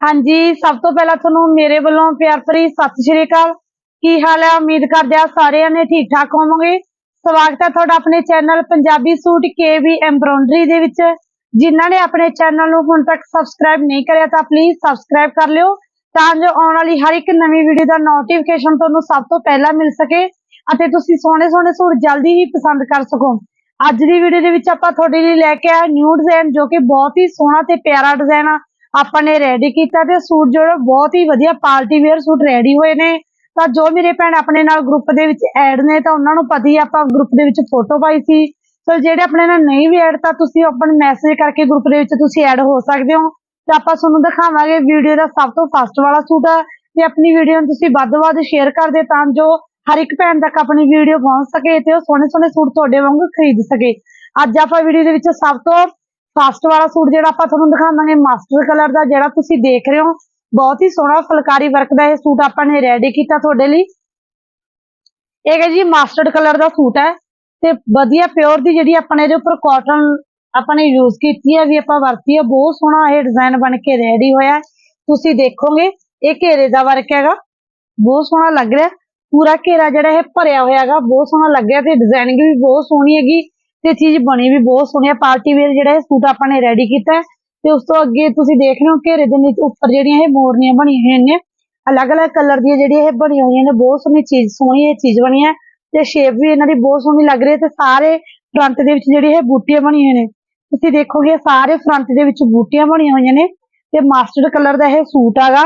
ਹਾਂਜੀ, ਸਭ ਤੋਂ ਪਹਿਲਾਂ ਤੁਹਾਨੂੰ ਮੇਰੇ ਵੱਲੋਂ ਪਿਆਰ ਭਰੀ ਸਤਿ ਸ਼੍ਰੀ ਅਕਾਲ। ਕੀ ਹਾਲ ਹੈ ਉਮੀਦ ਕਰਦੇ ਆ ਸਾਰਿਆਂ ਨੇ ਠੀਕ ਠਾਕ ਹੋਵੋਗੇ। ਸਵਾਗਤ ਹੈ ਤੁਹਾਡਾ ਆਪਣੇ ਚੈਨਲ ਪੰਜਾਬੀ ਸੂਟ ਕੇਵੀ ਐਮਬ੍ਰੋਇਡਰੀ ਦੇ ਵਿੱਚ। ਜਿਨ੍ਹਾਂ ਨੇ ਆਪਣੇ ਚੈਨਲ ਨੂੰ ਹੁਣ ਤੱਕ ਸਬਸਕ੍ਰਾਈਬ ਨਹੀਂ ਕਰਿਆ ਤਾਂ ਪਲੀਜ਼ ਸਬਸਕ੍ਰਾਈਬ ਕਰ ਲਿਓ, ਤਾਂ ਜੋ ਆਉਣ ਵਾਲੀ ਹਰ ਇੱਕ ਨਵੀਂ ਵੀਡੀਓ ਦਾ ਨੋਟੀਫਿਕੇਸ਼ਨ ਤੁਹਾਨੂੰ ਸਭ ਤੋਂ ਪਹਿਲਾਂ ਮਿਲ ਸਕੇ ਅਤੇ ਤੁਸੀਂ ਸੋਹਣੇ ਸੋਹਣੇ ਸੂਟ ਜਲਦੀ ਹੀ ਪਸੰਦ ਕਰ ਸਕੋ। ਅੱਜ ਦੀ ਵੀਡੀਓ ਦੇ ਵਿੱਚ ਆਪਾਂ ਤੁਹਾਡੇ ਲਈ ਲੈ ਕੇ ਆਇਆ ਨਿਊ ਡਿਜ਼ਾਈਨ ਜੋ ਕਿ ਬਹੁਤ ਹੀ ਸੋਹਣਾ ਤੇ ਪਿਆਰਾ ਡਿਜ਼ਾਈਨ ਆ। ਆਪਾਂ ਨੇ ਰੈਡੀ ਕੀਤਾ ਤੇ ਸੂਟ ਜਿਹੜਾ ਬਹੁਤ ਹੀ ਵਧੀਆ ਪਾਰਟੀ ਵੇਅਰ ਸੂਟ ਰੈਡੀ ਹੋਏ ਨੇ। ਤਾਂ ਜੋ ਮੇਰੇ ਭੈਣ ਆਪਣੇ ਨਾਲ ਗਰੁੱਪ ਦੇ ਵਿੱਚ ਐਡ ਨੇ ਤਾਂ ਉਹਨਾਂ ਨੂੰ ਪਤਾ ਹੀ ਆਪਾਂ ਗਰੁੱਪ ਦੇ ਵਿੱਚ ਫੋਟੋ ਪਾਈ ਸੀ। ਸੋ ਜਿਹੜੇ ਆਪਣੇ ਨਾਲ ਨਹੀਂ ਵੀ ਐਡ ਤਾਂ ਤੁਸੀਂ ਆਪਾਂ ਨੂੰ ਮੈਸੇਜ ਕਰਕੇ ਗਰੁੱਪ ਦੇ ਵਿੱਚ ਤੁਸੀਂ ਐਡ ਹੋ ਸਕਦੇ ਹੋ। ਤੇ ਆਪਾਂ ਤੁਹਾਨੂੰ ਦਿਖਾਵਾਂਗੇ ਵੀਡੀਓ ਦਾ ਸਭ ਤੋਂ ਫਸਟ ਵਾਲਾ ਸੂਟ ਆ। ਤੇ ਆਪਣੀ ਵੀਡੀਓ ਨੂੰ ਤੁਸੀਂ ਵੱਧ ਤੋਂ ਵੱਧ ਸ਼ੇਅਰ ਕਰ ਦਿਓ ਤਾਂ ਜੋ ਹਰ ਇੱਕ ਭੈਣ ਤੱਕ ਆਪਣੀ ਵੀਡੀਓ ਪਹੁੰਚ ਸਕੇ ਤੇ ਉਹ ਸੋਹਣੇ ਸੋਹਣੇ ਸੂਟ ਤੁਹਾਡੇ ਵਾਂਗੂ ਖਰੀਦ ਸਕੇ। ਅੱਜ ਆਪਾਂ ਵੀਡੀਓ ਦੇ ਵਿੱਚ ਸਭ ਤੋਂ ਫਾਸਟ ਵਾਲਾ ਸੂਟ ਜਿਹੜਾ ਆਪਾਂ ਤੁਹਾਨੂੰ ਦਿਖਾਵਾਂਗੇ ਮਾਸਟਰ ਕਲਰ ਦਾ, ਜਿਹੜਾ ਤੁਸੀਂ ਦੇਖ ਰਹੇ ਹੋ। ਬਹੁਤ ਹੀ ਸੋਹਣਾ ਫੁਲਕਾਰੀ ਵਰਕ ਦਾ ਇਹ ਸੂਟ ਆਪਾਂ ਨੇ ਰੈਡੀ ਕੀਤਾ ਤੁਹਾਡੇ ਲਈ। ਇਹ ਹੈ ਜੀ ਮਾਸਟਰਡ ਕਲਰ ਦਾ ਸੂਟ ਹੈ ਤੇ ਵਧੀਆ ਪਿਓਰ ਦੀ ਜਿਹੜੀ ਆਪਾਂ ਨੇ ਇਹਦੇ ਉੱਪਰ ਕਾਟਨ ਆਪਾਂ ਨੇ ਯੂਜ਼ ਕੀਤੀ ਹੈ, ਵੀ ਆਪਾਂ ਵਰਤੀ ਹੈ। ਬਹੁਤ ਸੋਹਣਾ ਇਹ ਡਿਜ਼ਾਈਨ ਬਣ ਕੇ ਰੈਡੀ ਹੋਇਆ। ਤੁਸੀਂ ਦੇਖੋਗੇ, ਇਹ ਘੇਰੇ ਦਾ ਵਰਕ ਹੈਗਾ। ਬਹੁਤ ਸੋਹਣਾ ਲੱਗ ਰਿਹਾ। ਪੂਰਾ ਘੇਰਾ ਜਿਹੜਾ ਇਹ ਭਰਿਆ ਹੋਇਆ ਹੈਗਾ, ਬਹੁਤ ਸੋਹਣਾ ਲੱਗਿਆ ਤੇ ਡਿਜ਼ਾਈਨਿੰਗ ਵੀ ਬਹੁਤ ਸੋਹਣੀ ਹੈਗੀ। ਤੇ ਚੀਜ਼ ਬਣੀ ਵੀ ਬਹੁਤ ਸੋਹਣੀ ਹੈ ਪਾਰਟੀ ਵੇਅਰ ਜਿਹੜਾ ਇਹ ਸੂਟ ਆਪਾਂ ਨੇ ਰੈਡੀ ਕੀਤਾ ਤੇ ਉਸ ਤੋਂ ਅੱਗੇ ਤੁਸੀਂ ਦੇਖ ਰਹੇ ਹੋ ਘੇਰੇ ਦੇ ਨੀਚੇ ਉੱਪਰ ਜਿਹੜੀਆਂ ਇਹ ਮੋਰਨੀਆਂ ਬਣੀਆਂ ਹੋਈਆਂ ਨੇ, ਅਲੱਗ-ਅਲੱਗ ਕਲਰ ਦੀਆਂ ਜਿਹੜੀਆਂ ਇਹ ਬਣੀਆਂ ਹੋਈਆਂ ਨੇ, ਬਹੁਤ ਸੋਹਣੀ ਚੀਜ਼, ਸੋਹਣੀ ਇਹ ਚੀਜ਼ ਬਣੀ ਹੈ। ਤੇ ਸ਼ੇਪ ਵੀ ਇਹਨਾਂ ਦੀ ਬਹੁਤ ਸੋਹਣੀ ਲੱਗ ਰਹੀ ਹੈ ਤੇ ਸਾਰੇ ਫਰੰਟ ਦੇ ਵਿੱਚ ਜਿਹੜੀ ਇਹ ਬੂਟੀਆਂ ਬਣੀਆਂ ਹੋਈਆਂ ਨੇ। ਤੁਸੀਂ ਦੇਖੋਗੇ ਸਾਰੇ ਫਰੰਟ ਦੇ ਵਿੱਚ ਬੂਟੀਆਂ ਬਣੀਆਂ ਹੋਈਆਂ ਨੇ ਤੇ ਮਾਸਟਰਡ ਕਲਰ ਦਾ ਇਹ ਸੂਟ ਹੈਗਾ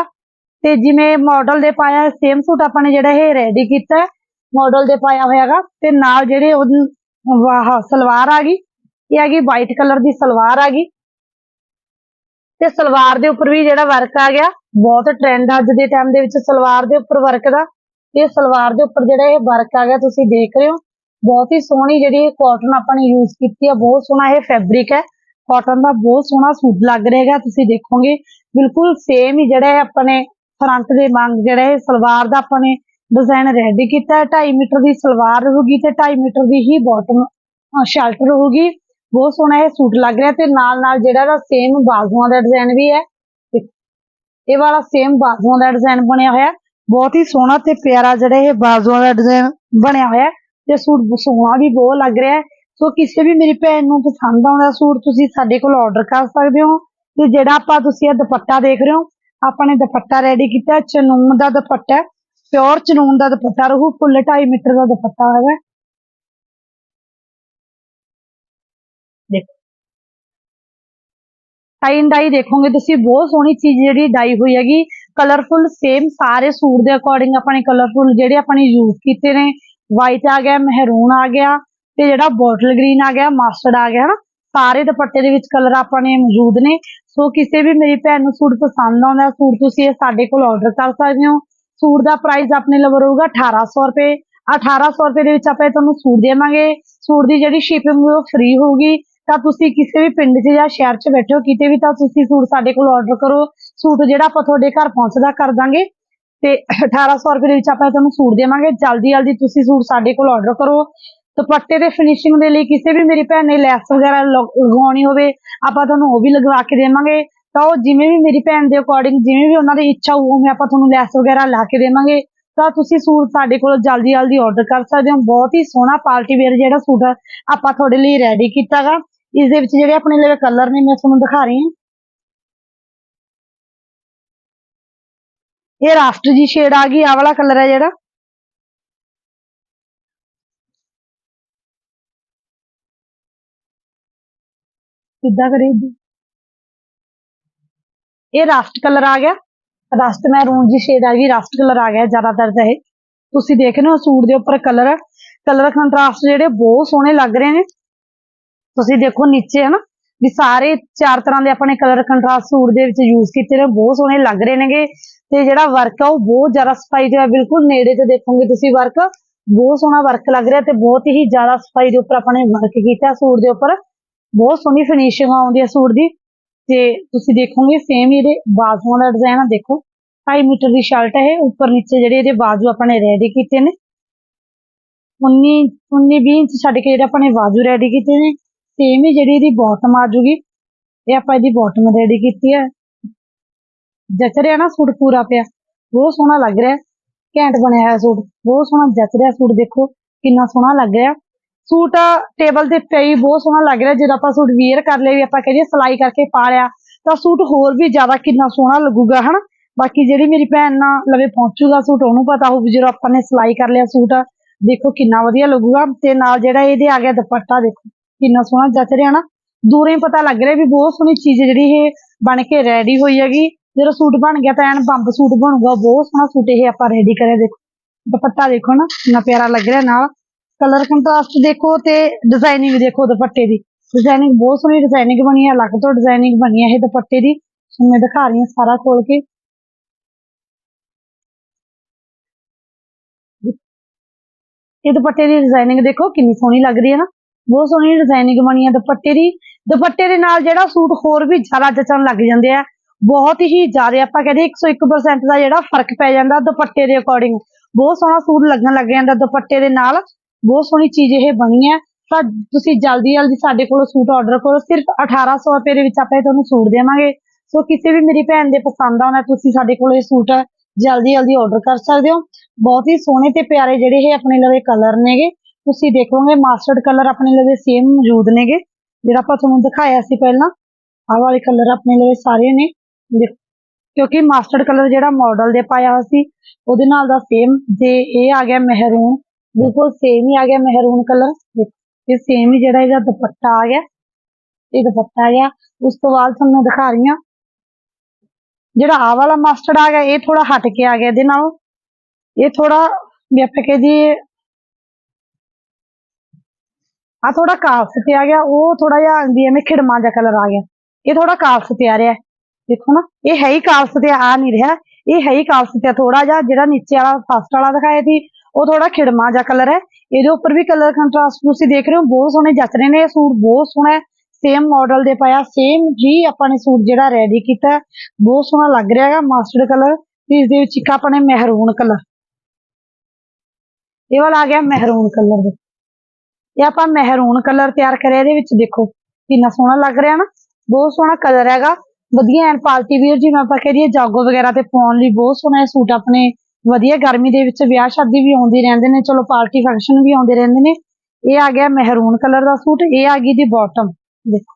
ਤੇ ਜਿਵੇਂ ਮਾਡਲ ਦੇ ਪਾਇਆ ਸੇਮ ਸੂਟ ਆਪਾਂ ਨੇ ਜਿਹੜਾ ਇਹ ਰੈਡੀ ਕੀਤਾ ਮਾਡਲ ਦੇ ਪਾਇਆ ਹੋਇਆਗਾ। ਤੇ ਨਾਲ ਜਿਹੜੇ ਉਹਦੀ ਵਾਹ, ਸਲਵਾਰ ਆ ਗਈ। ਇਹ ਹੈਗੀ ਵਾਈਟ ਕਲਰ ਦੀ ਸਲਵਾਰ ਆ ਗਈ। ਤੇ ਸਲਵਾਰ ਦੇ ਉੱਪਰ ਵੀ ਜਿਹੜਾ ਵਰਕ ਆ ਗਿਆ, ਬਹੁਤ ਟ੍ਰੈਂਡ ਅੱਜ ਦੇ ਟਾਈਮ ਦੇ ਵਿੱਚ ਸਲਵਾਰ ਦੇ ਉੱਪਰ ਵਰਕ ਦਾ। ਤੇ ਸਲਵਾਰ ਦੇ ਉੱਪਰ ਜਿਹੜਾ ਇਹ ਵਰਕ ਆ ਗਿਆ, ਤੁਸੀਂ ਦੇਖ ਰਹੇ ਹੋ। ਬਹੁਤ ਹੀ ਸੋਹਣੀ ਜਿਹੜੀ ਇਹ ਕਾਟਨ ਆਪਾਂ ਨੇ ਯੂਜ਼ ਕੀਤੀ ਹੈ ਬਹੁਤ ਸੋਹਣਾ ਇਹ ਫੈਬਰਿਕ ਹੈ। ਕਾਟਨ ਦਾ ਬਹੁਤ ਸੋਹਣਾ ਸੂਟ ਲੱਗ ਰਿਹਾ ਤੁਸੀਂ ਦੇਖੋਗੇ। ਬਿਲਕੁਲ ਸੇਮ ਹੀ ਜਿਹੜਾ ਹੈ ਆਪਣੇ ਫਰੰਟ ਦੇ ਵਾਂਗ ਜਿਹੜਾ ਇਹ ਸਲਵਾਰ ਦਾ ਆਪਾਂ ਨੇ ਡਿਜ਼ਾਈਨ ਰੈਡੀ ਕੀਤਾ ਹੈ। 2.5 ਮੀਟਰ ਦੀ ਸਲਵਾਰ ਰਹੂਗੀ ਤੇ 2.5 ਮੀਟਰ ਦੀ ਹੀ ਬਾਟਮ ਸ਼ਰਟ ਰਹੂਗੀ। ਬਹੁਤ ਸੋਹਣਾ ਇਹ ਸੂਟ ਲੱਗ ਰਿਹਾ ਤੇ ਨਾਲ ਨਾਲ ਜਿਹੜਾ ਦਾ ਸੇਮ ਬਾਜ਼ੂਆਂ ਦਾ ਡਿਜ਼ਾਈਨ ਵੀ ਹੈ। ਇਹ ਵਾਲਾ ਸੇਮ ਬਾਜ਼ੂਆਂ ਦਾ ਡਿਜ਼ਾਈਨ ਬਣਿਆ ਹੋਇਆ। ਬਹੁਤ ਹੀ ਸੋਹਣਾ ਤੇ ਪਿਆਰਾ ਜਿਹੜਾ ਇਹ ਬਾਜ਼ੂਆਂ ਦਾ ਡਿਜ਼ਾਈਨ ਬਣਿਆ ਹੋਇਆ ਤੇ ਸੂਟ ਸੋਹਣਾ ਵੀ ਬਹੁਤ ਲੱਗ ਰਿਹਾ ਹੈ। ਸੋ ਕਿਸੇ ਵੀ ਮੇਰੀ ਭੈਣ ਨੂੰ ਪਸੰਦ ਆਉਂਦਾ ਸੂਟ ਤੁਸੀਂ ਸਾਡੇ ਕੋਲ ਆਰਡਰ ਕਰ ਸਕਦੇ ਹੋ। ਤੇ ਜਿਹੜਾ ਆਪਾਂ ਤੁਸੀਂ ਇਹ ਦੁਪੱਟਾ ਦੇਖ ਰਹੇ ਹੋ ਆਪਾਂ ਨੇ ਦੁਪੱਟਾ ਰੈਡੀ ਕੀਤਾ ਹੈ, ਚਨੂਨ ਦਾ ਦੁਪੱਟਾ ਪਿਓਰ ਚਨੂਨ ਦਾ ਦੁਪੱਟਾ, ਰਹੂ ਫੁੱਲ 2.5 ਮੀਟਰ ਦਾ ਦੁਪੱਟਾ ਹੈਗਾ। ਦੇਖੋ। ਟਾਈ ਡਾਈ ਦੇਖੋਗੇ ਤੁਸੀਂ, ਬਹੁਤ ਸੋਹਣੀ ਚੀਜ਼ ਜਿਹੜੀ ਡਾਈ ਹੋਈ ਹੈਗੀ। ਕਲਰਫੁਲ ਸੇਮ ਸਾਰੇ ਸੂਟ ਦੇ ਅਕੋਰਡਿੰਗ ਆਪਾਂ ਨੇ ਕਲਰਫੁਲ ਜਿਹੜੇ ਆਪਾਂ ਨੇ ਯੂਜ਼ ਕੀਤੇ ਨੇ। ਵਾਈਟ ਆ ਗਿਆ ਮਹਿਰੂਨ ਆ ਗਿਆ ਤੇ ਜਿਹੜਾ ਬੋਟਲ ਗ੍ਰੀਨ ਆ ਗਿਆ ਮਸਟਰਡ ਆ ਗਿਆ, ਹਨਾ? ਸਾਰੇ ਦੁਪੱਟੇ ਦੇ ਵਿੱਚ ਕਲਰ ਆਪਾਂ ਨੇ ਮੌਜੂਦ ਨੇ। ਸੋ ਕਿਸੇ ਵੀ ਮੇਰੀ ਭੈਣ ਨੂੰ ਸੂਟ ਪਸੰਦ ਆਉਂਦਾ, ਸੂਟ ਤੁਸੀਂ ਇਹ ਸਾਡੇ ਕੋਲ ਆਰਡਰ ਕਰ ਸਕਦੇ ਹੋ। ਸੂਟ ਦਾ ਪ੍ਰਾਈਸ ਆਪਣੇ ਲਈ ਰਹੂਗਾ 1800 ਰੁਪਏ। 1800 ਰੁਪਏ ਦੇ ਵਿੱਚ ਆਪਾਂ ਤੁਹਾਨੂੰ ਸੂਟ ਦੇਵਾਂਗੇ। ਸੂਟ ਦੀ ਜਿਹੜੀ ਸ਼ਿਪਿੰਗ ਉਹ ਫ੍ਰੀ ਹੋਊਗੀ। ਤਾਂ ਤੁਸੀਂ ਕਿਸੇ ਵੀ ਪਿੰਡ 'ਚ ਜਾਂ ਸ਼ਹਿਰ 'ਚ ਬੈਠੇ ਹੋ, ਕਿਤੇ ਵੀ ਤਾਂ ਤੁਸੀਂ ਸੂਟ ਸਾਡੇ ਕੋਲ ਆਰਡਰ ਕਰੋ। ਸੂਟ ਜਿਹੜਾ ਆਪਾਂ ਤੁਹਾਡੇ ਘਰ ਪਹੁੰਚਦਾ ਕਰ ਦਾਂਗੇ। ਤੇ 1800 ਰੁਪਏ ਦੇ ਵਿੱਚ ਆਪਾਂ ਤੁਹਾਨੂੰ ਸੂਟ ਦੇਵਾਂਗੇ। ਜਲਦੀ ਜਲਦੀ ਤੁਸੀਂ ਸੂਟ ਸਾਡੇ ਕੋਲ ਆਰਡਰ ਕਰੋ। ਦੁਪੱਟੇ ਦੇ ਫਿਨਿਸ਼ਿੰਗ ਦੇ ਲਈ ਕਿਸੇ ਵੀ ਮੇਰੀ ਭੈਣ ਨੇ ਲੈਸ ਵਗੈਰਾ ਲਗਾਉਣੀ ਹੋਵੇ, ਆਪਾਂ ਤੁਹਾਨੂੰ ਉਹ ਵੀ ਲਗਵਾ ਕੇ ਦੇਵਾਂਗੇ। ਤਾਂ ਉਹ ਜਿਵੇਂ ਵੀ ਮੇਰੀ ਭੈਣ ਦੇ ਅਕੋਰਡਿੰਗ ਜਿਵੇਂ ਵੀ ਉਹਨਾਂ ਦੀ ਇੱਛਾ ਹੋਊ, ਉਵੇਂ ਆਪਾਂ ਤੁਹਾਨੂੰ ਲੈਸ ਵਗੈਰਾ ਲਾ ਕੇ ਦੇਵਾਂਗੇ। ਤਾਂ ਤੁਸੀਂ ਸੂਟ ਸਾਡੇ ਕੋਲ ਜਲਦੀ ਜਲਦੀ ਆਰਡਰ ਕਰ ਸਕਦੇ ਹੋ। ਬਹੁਤ ਹੀ ਸੋਹਣਾ ਪਾਰਟੀ ਵੇਅਰ ਜਿਹੜਾ ਸੂਟ ਆਪਾਂ ਤੁਹਾਡੇ ਲਈ ਰੈਡੀ ਕੀਤਾਗਾ। ਇਸ ਦੇ ਵਿੱਚ ਜਿਹੜੇ ਆਪਣੇ ਲਈ ਕਲਰ ਨੇ, ਮੈਂ ਤੁਹਾਨੂੰ ਦਿਖਾ ਰਹੀ ਹਾਂ। ਇਹ ਰਾਸਟ ਜੀ ਸ਼ੇਡ ਆ ਗਈ ਆ ਵਾਲਾ ਕਲਰ ਹੈ ਜਿਹੜਾ। ਕਿੱਦਾਂ ਕਰੇ ਇਹ ਰਸਟ ਕਲਰ ਆ ਗਿਆ। ਰਸਟ ਮੈਰੂਨ ਜੀ ਸ਼ੇਡ ਆ ਗਈ ਰਸਟ ਕਲਰ ਆ ਗਿਆ ਜ਼ਿਆਦਾਤਰ ਤਾਂ ਇਹ। ਤੁਸੀਂ ਦੇਖ ਰਹੇ ਹੋ ਸੂਟ ਦੇ ਉੱਪਰ ਕਲਰ ਕਲਰ ਕੰਟਰਾਸਟ ਜਿਹੜੇ ਬਹੁਤ ਸੋਹਣੇ ਲੱਗ ਰਹੇ ਨੇ। ਤੁਸੀਂ ਦੇਖੋ ਨੀਚੇ ਹਨਾ, ਵੀ ਸਾਰੇ ਚਾਰ ਤਰ੍ਹਾਂ ਦੇ ਆਪਣੇ ਕਲਰ ਕੰਟਰਾਸਟ ਸੂਟ ਦੇ ਵਿੱਚ ਯੂਜ਼ ਕੀਤੇ ਨੇ, ਬਹੁਤ ਸੋਹਣੇ ਲੱਗ ਰਹੇ ਨੇਗੇ। ਤੇ ਜਿਹੜਾ ਵਰਕ ਆ ਉਹ ਬਹੁਤ ਜ਼ਿਆਦਾ ਸਫ਼ਾਈ ਤੇ ਬਿਲਕੁਲ ਨੇੜੇ ਤੇ ਦੇਖੋਗੇ ਤੁਸੀਂ ਵਰਕ ਬਹੁਤ ਸੋਹਣਾ ਵਰਕ ਲੱਗ ਰਿਹਾ ਤੇ ਬਹੁਤ ਹੀ ਜ਼ਿਆਦਾ ਸਫ਼ਾਈ ਦੇ ਉੱਪਰ ਆਪਾਂ ਨੇ ਵਰਕ ਕੀਤਾ ਸੂਟ ਦੇ ਉੱਪਰ। ਬਹੁਤ ਸੋਹਣੀ ਫਿਨਿਸ਼ਿੰਗ ਆਉਂਦੀ ਹੈ ਸੂਟ ਦੀ। ਤੇ ਤੁਸੀਂ ਦੇਖੋਗੇ ਸੇਮ ਇਹਦੇ ਬਾਜ਼ੂਆਂ ਦਾ ਡਿਜ਼ਾਈਨ ਆ, ਦੇਖੋ। 2.5 ਮੀਟਰ ਦੀ ਸ਼ਰਟ ਹੈ ਇਹ, ਉੱਪਰ ਨੀਚੇ ਜਿਹੜੇ ਇਹਦੇ ਬਾਜ਼ੂ ਆਪਾਂ ਨੇ ਰੈਡੀ ਕੀਤੇ ਨੇ। 19 19 20 ਇੰਚ ਛੱਡ ਕੇ ਜਿਹੜੇ ਆਪਾਂ ਨੇ ਬਾਜ਼ੂ ਰੈਡੀ ਕੀਤੇ ਨੇ। ਸੇਮ ਹੀ ਜਿਹੜੀ ਇਹਦੀ ਬਾਟਮ ਆ ਜੂਗੀ, ਇਹ ਆਪਾਂ ਇਹਦੀ ਬਾਟਮ ਰੈਡੀ ਕੀਤੀ ਹੈ ਜਚ ਰਿਹਾ ਨਾ ਸੂਟ ਪੂਰਾ ਪਿਆ। ਬਹੁਤ ਸੋਹਣਾ ਲੱਗ ਰਿਹਾ। ਘੈਂਟ ਬਣਿਆ ਹੋਇਆ ਸੂਟ। ਬਹੁਤ ਸੋਹਣਾ ਜਚ ਰਿਹਾ ਸੂਟ, ਦੇਖੋ। ਕਿੰਨਾ ਸੋਹਣਾ ਲੱਗ ਰਿਹਾ। ਸੂਟ ਟੇਬਲ ਤੇ ਪਈ ਬਹੁਤ ਸੋਹਣਾ ਲੱਗ ਰਿਹਾ, ਜਦੋਂ ਆਪਾਂ ਸੂਟ ਵੇਅਰ ਕਰ ਲਿਆ ਵੀ ਆਪਾਂ ਕਹੀਏ ਸਿਲਾਈ ਕਰਕੇ ਪਾ ਲਿਆ, ਤਾਂ ਸੂਟ ਹੋਰ ਵੀ ਜ਼ਿਆਦਾ ਕਿੰਨਾ ਸੋਹਣਾ ਲੱਗੂਗਾ, ਹਨਾ? ਬਾਕੀ ਜਿਹੜੀ ਮੇਰੀ ਭੈਣ ਨਾਲ ਲਵੇ ਪਹੁੰਚੂਗਾ ਸੂਟ, ਉਹਨੂੰ ਪਤਾ ਹੋਊ ਜਦੋਂ ਆਪਾਂ ਨੇ ਸਿਲਾਈ ਕਰ ਲਿਆ ਸੂਟ, ਦੇਖੋ ਕਿੰਨਾ ਵਧੀਆ ਲੱਗੂਗਾ, ਤੇ ਨਾਲ ਜਿਹੜਾ ਇਹਦੇ ਆ ਗਿਆ ਦੁਪੱਟਾ, ਦੇਖੋ ਕਿੰਨਾ ਸੋਹਣਾ ਜੱਚ ਰਿਹਾ ਨਾ ਦੂਰੋਂ ਹੀ ਪਤਾ ਲੱਗ ਰਿਹਾ ਵੀ ਬਹੁਤ ਸੋਹਣੀ ਚੀਜ਼ ਜਿਹੜੀ ਇਹ ਬਣ ਕੇ ਰੈਡੀ ਹੋਈ ਹੈਗੀ। ਜਦੋਂ ਸੂਟ ਬਣ ਗਿਆ ਤਾਂ ਐਨ ਬੰਬ ਸੂਟ ਬਣੂਗਾ, ਬਹੁਤ ਸੋਹਣਾ ਸੂਟ ਇਹ ਆਪਾਂ ਰੈਡੀ ਕਰਿਆ, ਦੇਖੋ। ਦੁਪੱਟਾ ਦੇਖੋ ਨਾ ਕਿੰਨਾ ਪਿਆਰਾ ਲੱਗ ਰਿਹਾ ਨਾਲ। ਕਲਰ ਕੰਟਰਾਸਟ ਦੇਖੋ ਤੇ ਡਿਜ਼ਾਈਨਿੰਗ ਦੇਖੋ ਦੁਪੱਟੇ ਦੀ। ਡਿਜ਼ਾਈਨਿੰਗ ਬਹੁਤ ਸੋਹਣੀ ਡਿਜ਼ਾਈਨਿੰਗ ਬਣੀ ਹੈ ਅਲੱਗ ਤੋਂ ਡਿਜ਼ਾਈਨਿੰਗ ਬਣੀ ਹੈ ਇਹ ਦੁਪੱਟੇ ਦੀ। ਮੈਂ ਦਿਖਾ ਰਹੀ ਹਾਂ ਸਾਰਾ ਖੋਲ ਕੇ। ਇਹ ਦੁਪੱਟੇ ਦੀ ਡਿਜ਼ਾਈਨਿੰਗ ਦੇਖੋ ਕਿੰਨੀ ਸੋਹਣੀ ਲੱਗ ਰਹੀ ਹੈ ਨਾ। ਬਹੁਤ ਸੋਹਣੀ ਡਿਜ਼ਾਈਨਿੰਗ ਬਣੀ ਹੈ ਦੁਪੱਟੇ ਦੀ। ਦੁਪੱਟੇ ਦੇ ਨਾਲ ਜਿਹੜਾ ਸੂਟ ਹੋਰ ਵੀ ਜ਼ਿਆਦਾ ਜਚਣ ਲੱਗ ਜਾਂਦੇ ਆ। ਬਹੁਤ ਹੀ ਜ਼ਿਆਦਾ ਆਪਾਂ ਕਹਿੰਦੇ 101% ਦਾ ਜਿਹੜਾ ਫ਼ਰਕ ਪੈ ਜਾਂਦਾ ਦੁਪੱਟੇ ਦੇ ਅਕੋਰਡਿੰਗ ਬਹੁਤ ਸੋਹਣਾ ਸੂਟ ਲੱਗਣ ਲੱਗ ਜਾਂਦਾ ਦੁਪੱਟੇ ਦੇ ਨਾਲ। ਬਹੁਤ ਸੋਹਣੀ ਚੀਜ਼ ਇਹ ਬਣੀ ਹੈ। ਤਾਂ ਤੁਸੀਂ ਜਲਦੀ ਜਲਦੀ ਸਾਡੇ ਕੋਲੋਂ ਸੂਟ ਆਰਡਰ ਕਰੋ। ਸਿਰਫ 1800 ਰੁਪਏ ਦੇ ਵਿੱਚ ਆਪਾਂ ਇਹ ਤੁਹਾਨੂੰ ਸੂਟ ਦੇਵਾਂਗੇ। ਸੋ ਕਿਸੇ ਵੀ ਮੇਰੀ ਭੈਣ ਦੇ ਪਸੰਦ ਆਉਣਾ ਤੁਸੀਂ ਸਾਡੇ ਕੋਲ ਇਹ ਸੂਟ ਜਲਦੀ ਜਲਦੀ ਆਰਡਰ ਕਰ ਸਕਦੇ ਹੋ। ਬਹੁਤ ਹੀ ਸੋਹਣੇ ਤੇ ਪਿਆਰੇ ਜਿਹੜੇ ਇਹ ਆਪਣੇ ਲਵੇ ਕਲਰ ਨੇਗੇ। ਤੁਸੀਂ ਦੇਖੋਗੇ ਮਾਸਟਰਡ ਕਲਰ ਆਪਣੇ ਲਵੇ ਸੇਮ ਮੌਜੂਦ ਨੇਗੇ। ਜਿਹੜਾ ਆਪਾਂ ਤੁਹਾਨੂੰ ਦਿਖਾਇਆ ਸੀ ਪਹਿਲਾਂ, ਆਹ ਵਾਲੇ ਕਲਰ ਆਪਣੇ ਲਵੇ ਸਾਰੇ ਨੇ। ਕਿਉਂਕਿ ਮਾਸਟਰਡ ਕਲਰ ਜਿਹੜਾ ਮਾਡਲ ਦੇ ਪਾਇਆ ਹੋਇਆ ਸੀ, ਉਹਦੇ ਨਾਲ ਦਾ ਸੇਮ ਜੇ ਇਹ ਆ ਗਿਆ ਮਹਿਰੂਨ। ਬਿਲਕੁਲ ਸੇਮ ਹੀ ਆ ਗਿਆ ਮਹਿਰੂਨ ਕਲਰ ਇਹ ਸੇਮ ਹੀ ਜਿਹੜਾ ਇਹਦਾ ਦੁਪੱਟਾ ਆ ਗਿਆ। ਇਹ ਦੁਪੱਟਾ ਆ ਗਿਆ। ਉਸ ਤੋਂ ਬਾਅਦ ਤੁਹਾਨੂੰ ਦਿਖਾ ਰਹੀ ਹਾਂ। ਜਿਹੜਾ ਆਹ ਵਾਲਾ ਮਾਸਟਰਡ ਆ ਗਿਆ, ਇਹ ਥੋੜਾ ਹਟ ਕੇ ਆ ਗਿਆ ਇਹਦੇ ਨਾਲ। ਇਹ ਥੋੜਾ ਵੀ ਆਪਾਂ ਕਹਿ ਦਈਏ ਆ ਥੋੜਾ ਕਾਫ ਤੇ ਆ ਗਿਆ। ਉਹ ਥੋੜਾ ਜਿਹਾ ਵੀ ਐਵੇਂ ਖਿੜਮਾ ਜਿਹਾ ਕਲਰ ਆ ਗਿਆ। ਇਹ ਥੋੜਾ ਕਾਫ ਤੇ ਆ ਰਿਹਾ। ਦੇਖੋ ਨਾ, ਇਹ ਹੈ ਹੀ ਕਾਫ ਤੇ ਆ ਨਹੀਂ ਰਿਹਾ। ਇਹ ਹੈ ਹੀ ਕਾਫ ਤੇ ਥੋੜਾ ਜਿਹਾ, ਜਿਹੜਾ ਨੀਚੇ ਵਾਲਾ ਫਸਟ ਵਾਲਾ ਦਿਖਾਇਆ ਸੀ। ਉਹ ਥੋੜਾ ਖਿੜਮਾ ਜਿਹਾ ਕਲਰ ਹੈ। ਇਹਦੇ ਉੱਪਰ ਵੀ ਕਲਰ ਕੰਟਰਾਸਟ ਤੁਸੀਂ ਦੇਖ ਰਹੇ ਹੋ, ਬਹੁਤ ਸੋਹਣੇ ਜੱਚ ਰਹੇ ਨੇ। ਇਹ ਸੂਟ ਬਹੁਤ ਸੋਹਣਾ ਹੈ। ਸੇਮ ਮਾਡਲ ਦੇ ਪਾਇਆ ਸੇਮ ਹੀ ਆਪਾਂ ਨੇ ਸੂਟ ਜਿਹੜਾ ਰੈਡੀ ਕੀਤਾ ਬਹੁਤ ਸੋਹਣਾ ਲੱਗ ਰਿਹਾ ਹੈਗਾ ਮਾਸਟਰਡ ਕਲਰ ਇਸ ਦੇ ਵਿੱਚ ਇੱਕ ਆਪਣੇ ਮਹਿਰੂਨ ਕਲਰ ਇਹ ਵਾਲਾ ਆ ਗਿਆ ਮਹਿਰੂਨ ਕਲਰ ਦੇ। ਇਹ ਆਪਾਂ ਮਹਿਰੂਨ ਕਲਰ ਤਿਆਰ ਕਰਿਆ, ਇਹਦੇ ਵਿੱਚ ਦੇਖੋ ਕਿੰਨਾ ਸੋਹਣਾ ਲੱਗ ਰਿਹਾ ਨਾ। ਬਹੁਤ ਸੋਹਣਾ ਕਲਰ ਹੈਗਾ। ਵਧੀਆ ਐਂਡ ਪਾਰਟੀ ਵੀਅਰ ਜਿਵੇਂ ਆਪਾਂ ਕਹਿ ਦਈਏ ਜਾਗੋ ਵਗੈਰਾ ਤੇ ਪਾਉਣ ਲਈ ਬਹੁਤ ਸੋਹਣਾ ਇਹ ਸੂਟ ਆਪਣੇ ਵਧੀਆ ਗਰਮੀ ਦੇ ਵਿੱਚ ਵਿਆਹ ਸ਼ਾਦੀ ਵੀ ਆਉਂਦੀ ਰਹਿੰਦੇ ਨੇ, ਚਲੋ ਪਾਰਟੀ ਫੰਕਸ਼ਨ ਵੀ ਆਉਂਦੇ ਰਹਿੰਦੇ ਨੇ। ਇਹ ਆ ਗਿਆ ਮਹਿਰੂਨ ਕਲਰ ਦਾ ਸੂਟ, ਇਹ ਆ ਗਈ ਦੀ ਬਾਟਮ ਦੇਖੋ।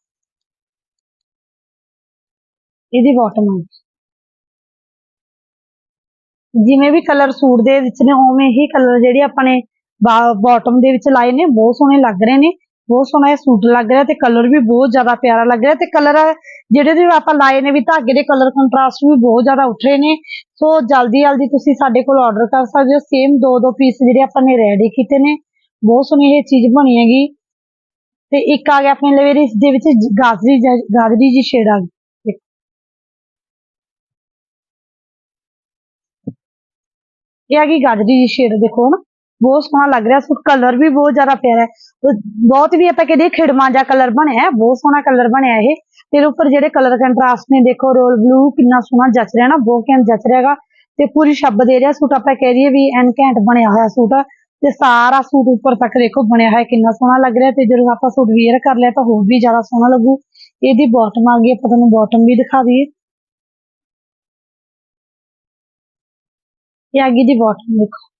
ਇਹਦੀ ਬਾਟਮ ਆ ਗਈ। ਜਿਵੇਂ ਵੀ ਕਲਰ ਸੂਟ ਦੇ ਵਿੱਚ ਨੇ, ਉਵੇਂ ਹੀ ਕਲਰ ਜਿਹੜੇ ਆਪਣੇ ਨੇ ਬਾਟਮ ਦੇ ਵਿੱਚ ਲਾਏ ਨੇ, ਬਹੁਤ ਸੋਹਣੇ ਲੱਗ ਰਹੇ ਨੇ। ਬਹੁਤ ਸੋਹਣਾ ਇਹ ਸੂਟ ਲੱਗ ਰਿਹਾ ਤੇ ਕਲਰ ਵੀ ਬਹੁਤ ਜ਼ਿਆਦਾ ਪਿਆਰਾ ਲੱਗ ਰਿਹਾ ਤੇ ਕਲਰ ਜਿਹੜੇ ਦੇ ਆਪਾਂ ਲਾਏ ਨੇ ਵੀ ਧਾਗੇ ਦੇ ਕਲਰ ਕੰਟਰਾਸਟ ਵੀ ਬਹੁਤ ਜ਼ਿਆਦਾ ਉੱਠ ਰਹੇ ਨੇ। ਸੋ ਜਲਦੀ ਜਲਦੀ ਤੁਸੀਂ ਸਾਡੇ ਕੋਲ ਆਰਡਰ ਕਰ ਸਕਦੇ ਹੋ। ਸੇਮ ਦੋ ਦੋ ਪੀਸ ਜਿਹੜੇ ਆਪਾਂ ਨੇ ਰੈਡੀ ਕੀਤੇ ਨੇ। ਬਹੁਤ ਸੋਹਣੀ ਇਹ ਚੀਜ਼ ਬਣੀ ਹੈਗੀ। ਤੇ ਇੱਕ ਆ ਗਿਆ ਆਪਣੇ ਲਵੇਰੀ ਦੇ ਵਿੱਚ ਗਾਜਰੀ ਗਾਜਰੀ ਜੀ ਸ਼ੇਡ ਆ ਗਈ। ਇਹ ਆ ਗਈ ਗਾਜਰੀ ਜੀ ਸ਼ੇਡ ਦੇਖੋ ਨਾ ਬਹੁਤ ਸੋਹਣਾ ਲੱਗ ਰਿਹਾ, ਸੂਟ ਕਲਰ ਵੀ ਬਹੁਤ ਜ਼ਿਆਦਾ ਪਿਆਰਾ ਹੈ। ਬਹੁਤ ਵੀ ਆਪਾਂ ਕਹਿੰਦੇ ਖਿੜਮਾ ਜਿਹਾ ਕਲਰ ਬਣਿਆ ਹੈ, ਬਹੁਤ ਸੋਹਣਾ ਕਲਰ ਬਣਿਆ ਇਹ। ਤੇ ਉੱਪਰ ਜਿਹੜੇ ਕਲਰ ਕੰਟਰਾਸਟ ਨੇ, ਦੇਖੋ ਰੋਲ ਬਲੂ ਕਿੰਨਾ ਸੋਹਣਾ ਜਚ ਰਿਹਾ ਨਾ, ਬਹੁਤ ਘੈਂਟ ਜਚ ਰਿਹਾ ਤੇ ਪੂਰੀ ਸ਼ਬਦ ਦੇ ਰਿਹਾ ਸੂਟ, ਆਪਾਂ ਕਹਿ ਦਈਏ ਵੀ ਐਨ ਘੈਂਟ ਬਣਿਆ ਹੋਇਆ ਸੂਟ। ਤੇ ਸਾਰਾ ਸੂਟ ਉੱਪਰ ਤੱਕ ਦੇਖੋ ਬਣਿਆ ਹੋਇਆ ਕਿੰਨਾ ਸੋਹਣਾ ਲੱਗ ਰਿਹਾ। ਤੇ ਜਦੋਂ ਆਪਾਂ ਸੂਟ ਵੇਅਰ ਕਰ ਲਿਆ ਤਾਂ ਹੋਰ ਵੀ ਜ਼ਿਆਦਾ ਸੋਹਣਾ ਲੱਗੂ। ਇਹਦੀ ਬਾਟਮ ਆ ਗਈ, ਆਪਾਂ ਤੁਹਾਨੂੰ ਬਾਟਮ ਵੀ ਦਿਖਾ ਦਈਏ। ਇਹ ਆ ਗਈ ਦੀ ਬਾਟਮ ਦੇਖੋ।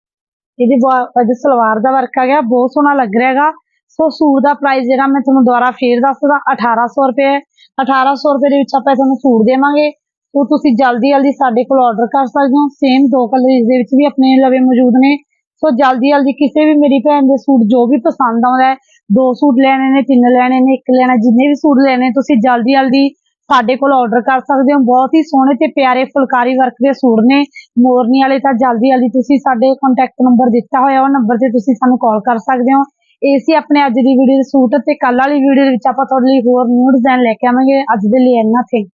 ਇਹਦੀ ਬਾ- ਸਲਵਾਰ ਦਾ ਵਰਕ ਆ ਗਿਆ, ਬਹੁਤ ਸੋਹਣਾ ਲੱਗ ਰਿਹਾ ਹੈਗਾ। ਸੋ ਸੂਟ ਦਾ ਪ੍ਰਾਈਸ ਜਿਹੜਾ ਮੈਂ ਤੁਹਾਨੂੰ ਦੁਬਾਰਾ ਫੇਰ ਦੱਸਦਾ 1800 ਰੁਪਏ ਹੈ। 1800 ਰੁਪਏ ਦੇ ਵਿੱਚ ਆਪਾਂ ਤੁਹਾਨੂੰ ਸੂਟ ਦੇਵਾਂਗੇ। ਸੋ ਤੁਸੀਂ ਜਲਦੀ ਜਲਦੀ ਸਾਡੇ ਕੋਲ ਆਰਡਰ ਕਰ ਸਕਦੇ ਹੋ। ਸੇਮ ਦੋ ਕਲਰ ਇਸ ਦੇ ਵਿੱਚ ਵੀ ਆਪਣੇ ਲਵੇ ਮੌਜੂਦ ਨੇ। ਸੋ ਜਲਦੀ ਜਲਦੀ ਕਿਸੇ ਵੀ ਮੇਰੀ ਭੈਣ ਦੇ ਸੂਟ ਜੋ ਵੀ ਪਸੰਦ ਆਉਂਦਾ ਹੈ, ਦੋ ਸੂਟ ਲੈਣੇ ਨੇ, ਤਿੰਨ ਲੈਣੇ ਨੇ, ਇੱਕ ਲੈਣਾ, ਜਿੰਨੇ ਵੀ ਸੂਟ ਲੈਣੇ ਤੁਸੀਂ ਜਲਦੀ ਜਲਦੀ ਸਾਡੇ ਕੋਲ ਆਰਡਰ ਕਰ ਸਕਦੇ ਹੋ। ਬਹੁਤ ਹੀ ਸੋਹਣੇ ਤੇ ਪਿਆਰੇ ਫੁਲਕਾਰੀ ਵਰਕ ਦੇ ਸੂਟ ਨੇ। ਮੋਰਨੀ ਵਾਲੇ ਤਾਂ ਜਲਦੀ ਜਲਦੀ ਤੁਸੀਂ ਸਾਡੇ ਕੰਟੈਕਟ ਨੰਬਰ ਦਿੱਤਾ ਹੋਇਆ, ਉਹ ਨੰਬਰ ਤੇ ਤੁਸੀਂ ਸਾਨੂੰ ਕਾਲ ਕਰ ਸਕਦੇ ਹੋ। ਇਹ ਸੀ ਆਪਣੇ ਅੱਜ ਦੀ ਵੀਡੀਓ ਦੇ ਸੂਟ ਤੇ ਕੱਲ ਵਾਲੀ ਵੀਡੀਓ ਦੇ ਵਿੱਚ ਆਪਾਂ ਤੁਹਾਡੇ ਲਈ ਹੋਰ ਨਿਊ ਡਿਜ਼ਾਈਨ ਲੈ ਕੇ ਆਵਾਂਗੇ। ਅੱਜ ਦੇ ਲਈ ਇੰਨਾ ਥੈਂਕ